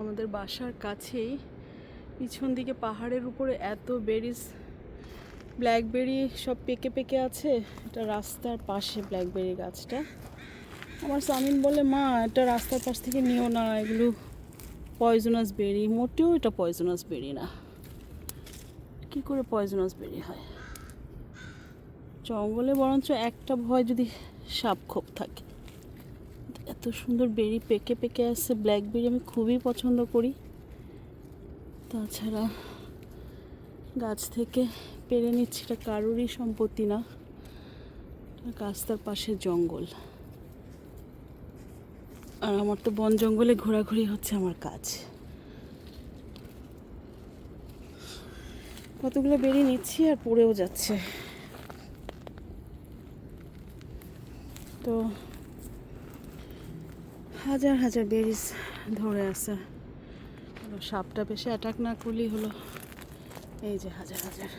আমাদের বাসার কাছেই। পিছন দিকে পাহাড়ের উপরে এত বেরিজ ব্ল্যাকবেরি সব পেকে পেকে আছে। এটা রাস্তার পাশে ব্ল্যাকবেরি গাছটা। আমার সামিন বলে, মা, এটা রাস্তার পাশ থেকে নিও না, এগুলো পয়জনাস বেরি মোটেও এটা পয়জনাস বেরি না। কি করে পয়জনাস বেরি হয়? জঙ্গলে বরঞ্চ একটা ভয় যদি সাপ খোপ থাকে। এত সুন্দর বেরি পেকে পেকে আসছে ব্ল্যাকবেরি আমি খুবই পছন্দ করি। তাছাড়া গাছ থেকে পেরে নিচ্ছি, এটা কারোরই সম্পত্তি না। রাস্তার পাশে জঙ্গল। আর আমার তো বন জঙ্গলে ঘোরাঘুরি হচ্ছে আমার কাজ। কতগুলো বেরিয়ে নিচ্ছি আর পড়েও যাচ্ছে। তো হাজার হাজার বেরিস ধরে আছে। সাপটা বেশি অ্যাটাক না করলেই হলো। এই যে হাজার হাজার।